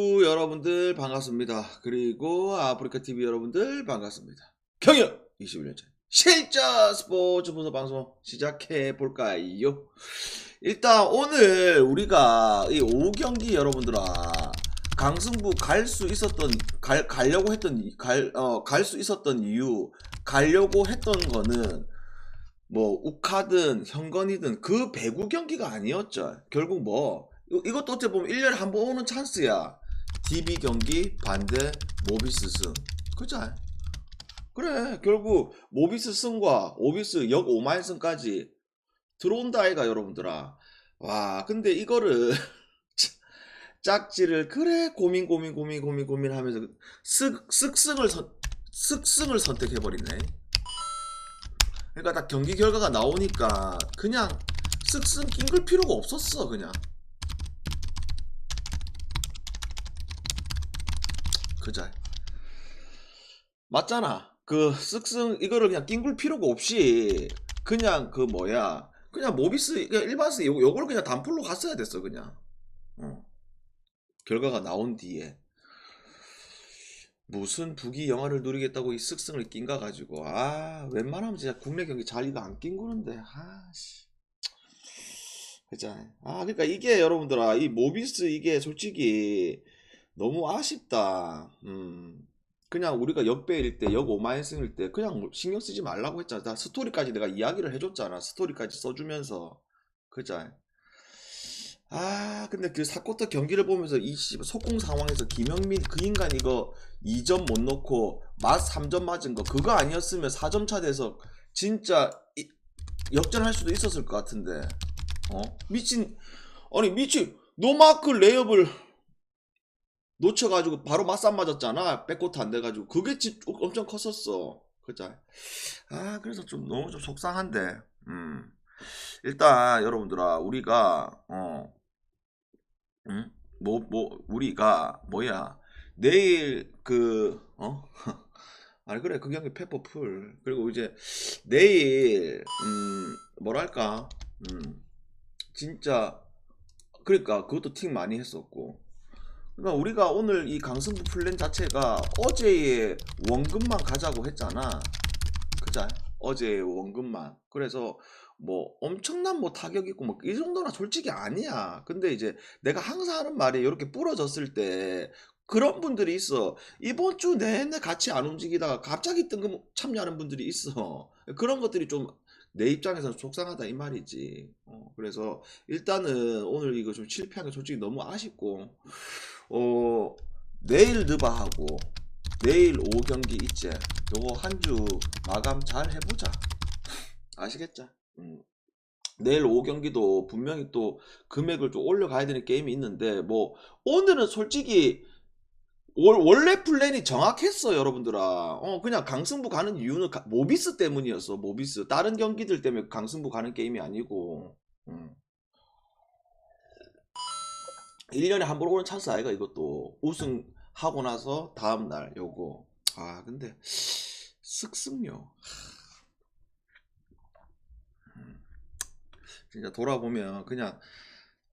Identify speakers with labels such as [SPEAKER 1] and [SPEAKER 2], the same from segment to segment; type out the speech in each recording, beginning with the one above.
[SPEAKER 1] 우, 여러분들 반갑습니다. 그리고 아프리카 TV 여러분들 반갑습니다. 경력 21년차 실전 스포츠 분석 방송 시작해 볼까요? 일단 오늘 우리가 이 5경기 여러분들아 강승부 갈 수 있었던 갈 가려고 했던 갈어갈 수 있었던 이유 가려고 했던 거는 뭐 우카든 현건이든 그 배구 경기가 아니었죠. 결국 뭐 이- 이것도 어떻게 보면 1년에 한 번 오는 찬스야. DB 경기 반대 모비스 승. 그죠? 그래. 결국 모비스 승과 오비스 역 5만 승까지 들어온다 아이가 여러분들아. 와, 근데 이거를 짝지를 그래 고민 고민 고민 고민 고민 하면서 쓱 쓱승을 선 쓱승을 선택해 버리네. 그러니까 딱 경기 결과가 나오니까 그냥 쓱쓱 낑글 필요가 없었어 그냥 그자. 맞잖아. 그 쓱쓱 이거를 그냥 낑글 필요가 없이 그냥 그 뭐야. 그냥 모비스 그냥 일반스 요, 요걸 그냥 단풀로 갔어야 됐어 그냥. 어. 결과가 나온 뒤에. 무슨 북이 영화를 누리겠다고 이 쓱쓱을 낀가 가지고. 아 웬만하면 진짜 국내 경기 잘 이거 안 낀거는데. 아씨. 그자. 아 그러니까 이게 여러분들아 이 모비스 이게 솔직히 너무 아쉽다 음 그냥 우리가 역배일 때, 역 5만승일 때 그냥 신경 쓰지 말라고 했잖아. 나 스토리까지 내가 이야기를 해줬잖아. 스토리까지 써주면서. 그자. 아, 근데 그 사코터 경기를 보면서 이 씨, 속공 상황에서 김영민 그 인간 이거 2점 못 넣고 맛 3점 맞은 거 그거 아니었으면 4점 차 돼서 진짜 이- 역전할 수도 있었을 것 같은데. 어? 미친 아니 미친 노마크 레이업을 놓쳐가지고 바로 맞쌈 맞았잖아. 백코트 안 돼가지고 그게 진 엄청 컸었어. 그죠? 아 그래서 좀 너무 좀 속상한데. 음 일단 여러분들아 우리가 어 음? 뭐, 뭐, 우리가, 뭐야, 내일, 그, 어? 아니, 그래, 그 경기 페퍼풀. 그리고 이제, 내일, 음, 뭐랄까, 음, 진짜, 그러니까, 그것도 틱 많이 했었고. 그러니까 우리가 오늘 이 강승부 플랜 자체가 어제의 원금만 가자고 했잖아. 그자? 어제의 원금만. 그래서, 뭐 엄청난 뭐 타격 있고 뭐 이 정도나 솔직히 아니야. 근데 이제 내가 항상 하는 말이 이렇게 부러졌을 때 그런 분들이 있어. 이번 주 내내 같이 안 움직이다가 갑자기 뜬금 참여하는 분들이 있어. 그런 것들이 좀 내 입장에서는 속상하다 이 말이지. 어, 그래서 일단은 오늘 이거 좀 실패한 게 솔직히 너무 아쉽고 어 내일 느바하고 내일 오후 경기 있지. 요거 한 주 마감 잘 해보자. 아시겠죠? 음. 내일 오후 경기도 분명히 또 금액을 좀 올려가야 되는 게임이 있는데 뭐 오늘은 솔직히 월- 원래 플랜이 정확했어 여러분들아 어 그냥 강승부 가는 이유는 가- 모비스 때문이었어 모비스 다른 경기들 때문에 강승부 가는 게임이 아니고 음. 1년에 한 번 오는 찬스 아이가 이것도 우승하고 나서 다음날 요거 아 근데 쓱쓱요 진짜 돌아보면 그냥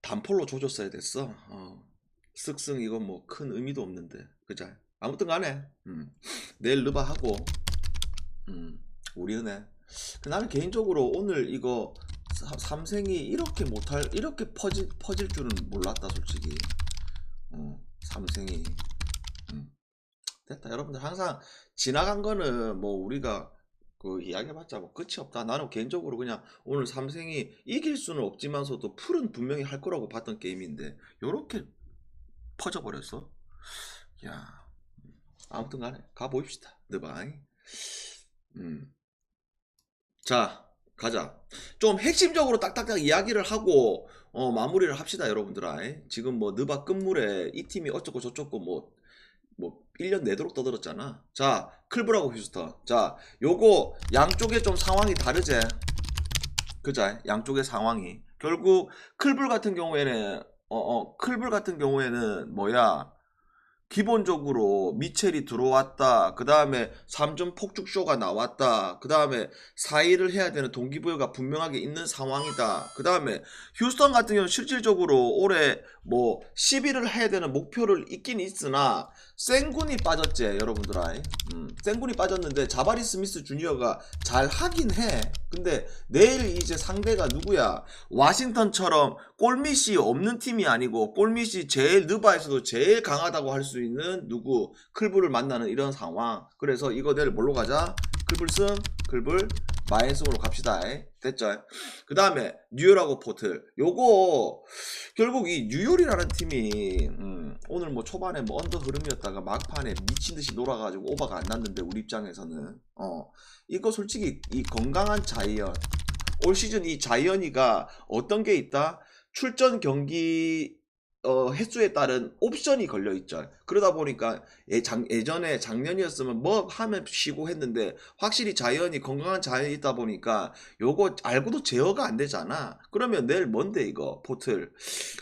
[SPEAKER 1] 단폴로 조졌어야 됐어. 어. 쓱쓱 이건 뭐 큰 의미도 없는데. 그자. 아무튼 간에 음. 내일 르바 하고 음. 우리 은혜. 그 나는 개인적으로 오늘 이거 사- 삼생이 이렇게 못할 이렇게 퍼질 퍼질 줄은 몰랐다 솔직히. 어. 삼생이. 음. 됐다. 여러분들 항상 지나간 거는 뭐 우리가 그 이야기해봤자 뭐 끝이 없다. 나는 개인적으로 그냥 오늘 삼생이 이길 수는 없지만서도 풀은 분명히 할 거라고 봤던 게임인데 요렇게 퍼져버렸어. 야 아무튼 간에 가보입시다. 느바이. 음. 자 가자. 좀 핵심적으로 딱딱딱 이야기를 하고 어, 마무리를 합시다 여러분들아. 지금 뭐 느바 끝물에 이 팀이 어쩌고 저쩌고 뭐뭐 1년 내도록 떠들었잖아. 자, 클브라고 휴스턴. 자, 요거 양쪽에 좀 상황이 다르제. 그자? 양쪽의 상황이. 결국 클불 같은 경우에는 어, 어, 클불 같은 경우에는 뭐야? 기본적으로 미첼이 들어왔다. 그 다음에 3점 폭죽쇼가 나왔다. 그 다음에 4위를 해야 되는 동기부여가 분명하게 있는 상황이다. 그 다음에 휴스턴 같은 경우는 실질적으로 올해 뭐 10위를 해야 되는 목표를 있긴 있으나 생군이 빠졌지 여러분들아. 음, 생군이 빠졌는데 자바리 스미스 주니어가 잘 하긴 해. 근데 내일 이제 상대가 누구야? 와싱턴처럼 골밑이 없는 팀이 아니고 골밑이 제일 느바에서도 제일 강하다고 할수 있는 누구 클불을 만나는 이런 상황. 그래서 이거 내일 뭘로 가자? 클불승, 클불 마인승으로 갑시다. 됐죠? 그 다음에 뉴욕하고 포틀. 요거 결국 이 뉴욕이라는 팀이 음, 오늘 뭐 초반에 뭐 언더 흐름이었다가 막판에 미친 듯이 놀아가지고 오버가 안 났는데 우리 입장에서는 어 이거 솔직히 이 건강한 자이언 올 시즌 이 자이언이가 어떤 게 있다? 출전 경기 어, 횟수에 따른 옵션이 걸려 있죠. 그러다 보니까 예, 장- 예전에 작년이었으면 뭐 하면 쉬고 했는데 확실히 자이언이 건강한 자이언이 있다 보니까 요거 알고도 제어가 안 되잖아. 그러면 내일 뭔데 이거 포틀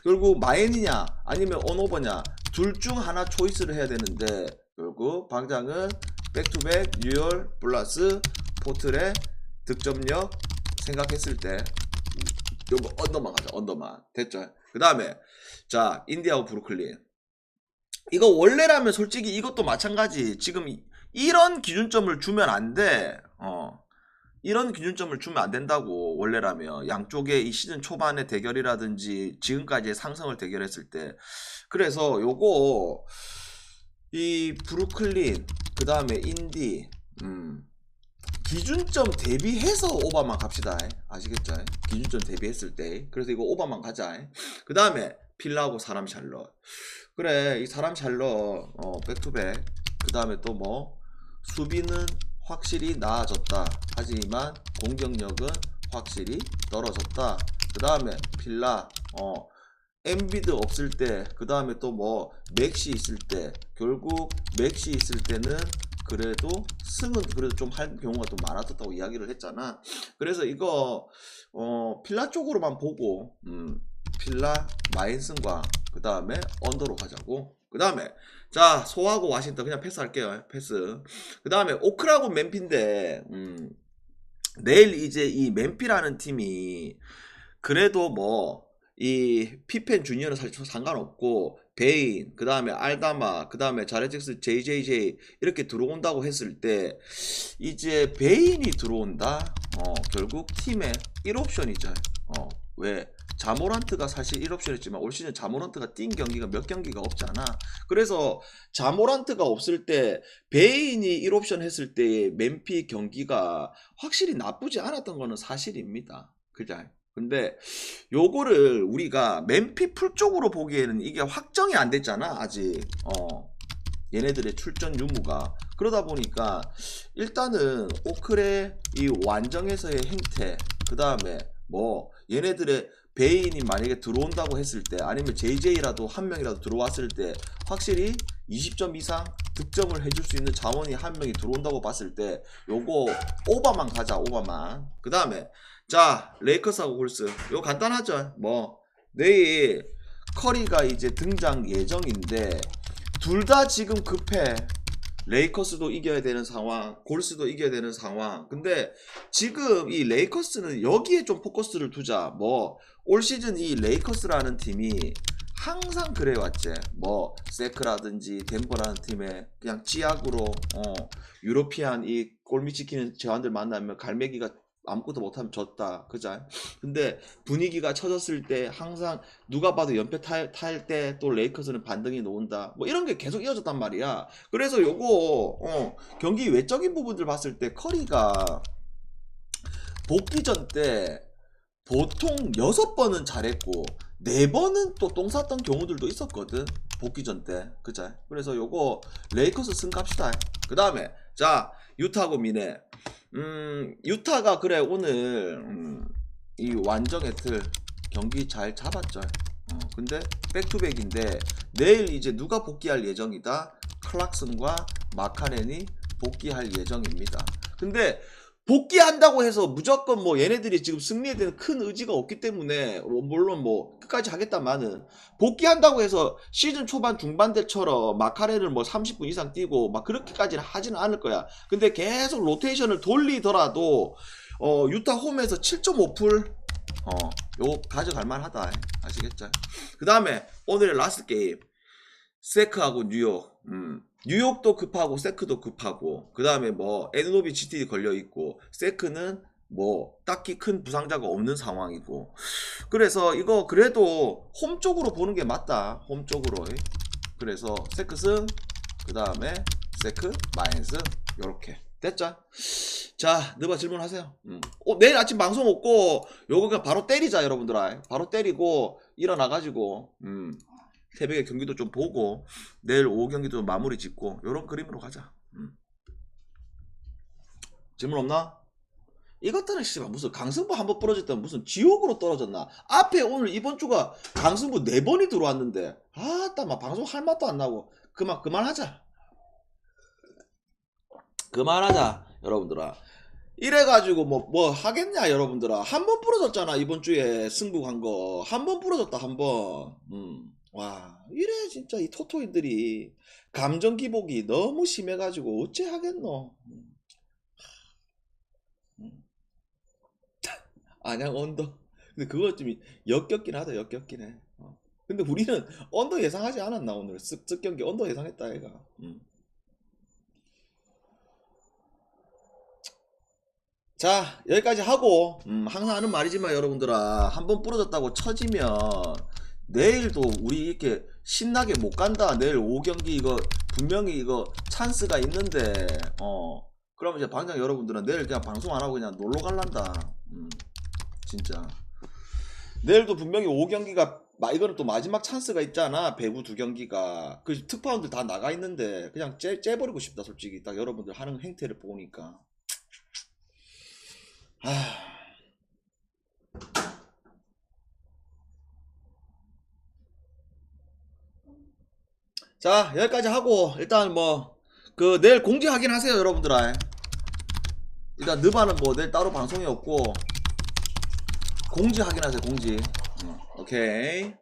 [SPEAKER 1] 결국 마인이냐 아니면 언오버냐 둘 중 하나 초이스를 해야 되는데 결국 방장은 백투백 뉴얼 플러스 포틀의 득점력 생각했을 때 요거 언더만 가자 언더만. 됐죠? 그 다음에 자 인디아하고 브루클린. 이거 원래라면 솔직히 이것도 마찬가지. 지금 이- 이런 기준점을 주면 안돼. 어. 이런 기준점을 주면 안 된다고 원래라면. 양쪽의 이 시즌 초반의 대결이라든지 지금까지의 상승을 대결했을 때. 그래서 요거 이 브루클린 그 다음에 인디 음 기준점 대비해서 오바만 갑시다. 아시겠죠? 기준점 대비했을 때. 그래서 이거 오바만 가자. 그 다음에 필라하고 사람 샬럿. 그래 이 사람 샬럿 어 백투백 그 다음에 또 뭐? 수비는 확실히 나아졌다. 하지만 공격력은 확실히 떨어졌다. 그 다음에 필라 어 엔비드 없을 때. 그 다음에 또 뭐? 맥시 있을 때. 결국 맥시 있을 때는 그래도 승은 그래도 좀 할 경우가 좀 많았었다고 이야기를 했잖아. 그래서 이거 어 필라 쪽으로만 보고 음 필라 마인슨과 그 다음에 언더로 가자고. 그 다음에 자 소하고 와싱턴 그냥 패스할게요. 패스. 그 다음에 오크라고 맨피인데 음 내일 이제 이 맨피라는 팀이 그래도 뭐 이 피펜 주니어는 사실 상관없고 베인 그 다음에 알다마 그 다음에 자레잭스 JJJ 이렇게 들어온다고 했을 때 이제 베인이 들어온다? 어 결국 팀의 1옵션이죠 어 왜? 자모란트가 사실 1옵션이었지만 올 시즌 자모란트가 뛴 경기가 몇 경기가 없잖아. 그래서 자모란트가 없을 때 베인이 1옵션 했을 때의 맨피 경기가 확실히 나쁘지 않았던 거는 사실입니다. 그죠 근데 요거를 우리가 맨피 풀 쪽으로 보기에는 이게 확정이 안 됐잖아 아직. 어. 얘네들의 출전 유무가. 그러다 보니까 일단은 오클의 이 완정에서의 행태 그 다음에 뭐 얘네들의 베인이 만약에 들어온다고 했을 때 아니면 JJ라도 한 명이라도 들어왔을 때 확실히 20점 이상 득점을 해줄 수 있는 자원이 한 명이 들어온다고 봤을 때 요거 오바만 가자 오바만. 그 다음에 자 레이커스하고 홀스. 이거 간단하죠. 뭐 내일 커리가 이제 등장 예정인데 둘 다 지금 급해. 레이커스도 이겨야 되는 상황 골스도 이겨야 되는 상황. 근데 지금 이 레이커스는 여기에 좀 포커스를 두자. 뭐 올 시즌 이 레이커스라는 팀이 항상 그래 왔지. 뭐 세크라든지 덴버라는 팀에 그냥 찌약으로 어 유로피안 이 골밑 지키는 제환들 만나면 갈매기가 아무것도 못하면 졌다. 그자 근데 분위기가 처졌을 때 항상 누가 봐도 연패 탈 때 또 레이커스는 반등이 놓은다. 뭐 이런 게 계속 이어졌단 말이야. 그래서 요거 어 경기 외적인 부분들 봤을 때 커리가 복귀전 때 보통 여섯 번은 잘했고 네 번은 또 똥 쌌던 경우들도 있었거든. 복귀전 때. 그자 그래서 요거 레이커스 승 갑시다. 그 다음에 자 유타고 미네 음 유타가 그래 오늘 음, 이 완정의 틀 경기 잘 잡았죠. 어, 근데 백투백인데 내일 이제 누가 복귀할 예정이다? 클락슨과 마카렌이 복귀할 예정입니다. 근데 복귀한다고 해서 무조건 뭐 얘네들이 지금 승리에 대한 큰 의지가 없기 때문에 뭐 물론 뭐 끝까지 하겠다마는 복귀한다고 해서 시즌 초반 중반 때처럼 마카레를 뭐 30분 이상 뛰고 막 그렇게까지는 하지는 않을 거야. 근데 계속 로테이션을 돌리더라도 어 유타 홈에서 7.5풀 어 요거 가져갈 만하다. 아시겠죠? 그 다음에 오늘의 라스트 게임 세크하고 뉴욕. 음. 뉴욕도 급하고 세크도 급하고 그 다음에 뭐 에드노비 GT 걸려 있고 세크는 뭐 딱히 큰 부상자가 없는 상황이고 그래서 이거 그래도 홈 쪽으로 보는 게 맞다 홈 쪽으로 그래서 세크 승그 다음에 세크 마이너스 요렇게 됐죠? 자 너바 질문하세요 음. 어, 내일 아침 방송 없고 요거 그냥 바로 때리자 여러분들아 바로 때리고 일어나가지고 음. 새벽에 경기도 좀 보고 내일 오후 경기도 좀 마무리 짓고 요런 그림으로 가자. 음. 질문 없나? 이것들은 씨발 무슨 강승부 한 번 부러졌다 무슨 지옥으로 떨어졌나? 앞에 오늘 이번 주가 강승부 네 번이 들어왔는데 아따 막 방송 할 맛도 안 나고 그만 그만하자. 그만하자 여러분들아. 이래가지고 뭐 뭐 하겠냐 여러분들아 한 번 부러졌잖아 이번 주에 승부 간 거 한 번 부러졌다 한번 음. 와 이래 진짜 이 토토인들이 감정 기복이 너무 심해가지고 어째 하겠노 음. 음. 안양 언더 근데 그거 좀 역겹긴 하다 역겹긴 해 어. 근데 우리는 언더 예상하지 않았나 오늘 쓱쓱 경기 언더 예상했다 얘가 음. 자 여기까지 하고 음, 항상 하는 말이지만 여러분들아 한 번 부러졌다고 쳐지면 내일도 우리 이렇게 신나게 못 간다. 내일 5경기 이거 분명히 이거 찬스가 있는데. 어. 그러면 이제 방장 여러분들은 내일 그냥 방송 안 하고 그냥 놀러 갈란다. 음, 진짜. 내일도 분명히 5경기가 마 이거는 또 마지막 찬스가 있잖아. 배구 두 경기가. 그 특파원들 다 나가 있는데 그냥 째, 째버리고 싶다 솔직히. 딱 여러분들 하는 행태를 보니까. 아. 자 여기까지 하고 일단 뭐 그 내일 공지 확인하세요 여러분들아. 일단 느바는 뭐 내일 따로 방송이 없고 공지 확인하세요 공지. 응, 오케이